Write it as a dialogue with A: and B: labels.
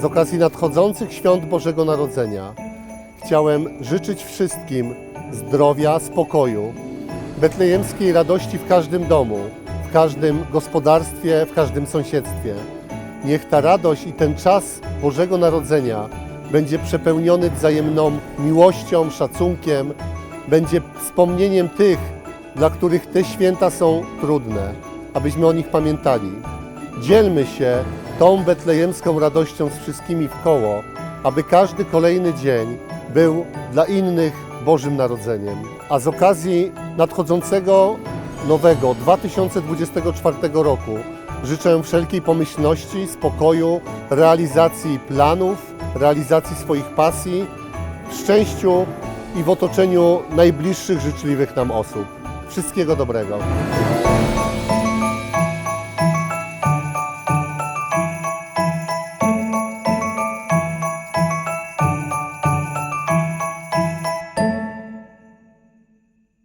A: z okazji nadchodzących świąt Bożego Narodzenia chciałem życzyć wszystkim zdrowia, spokoju, betlejemskiej radości w każdym domu, w każdym gospodarstwie, w każdym sąsiedztwie. Niech ta radość i ten czas Bożego Narodzenia będzie przepełniony wzajemną miłością, szacunkiem, będzie wspomnieniem tych, dla których te święta są trudne, abyśmy o nich pamiętali. Dzielmy się tą betlejemską radością z wszystkimi w koło, aby każdy kolejny dzień był dla innych Bożym Narodzeniem. A z okazji nadchodzącego nowego 2024 roku życzę wszelkiej pomyślności, spokoju, realizacji planów, realizacji swoich pasji, szczęściu i w otoczeniu najbliższych życzliwych nam osób. Wszystkiego dobrego.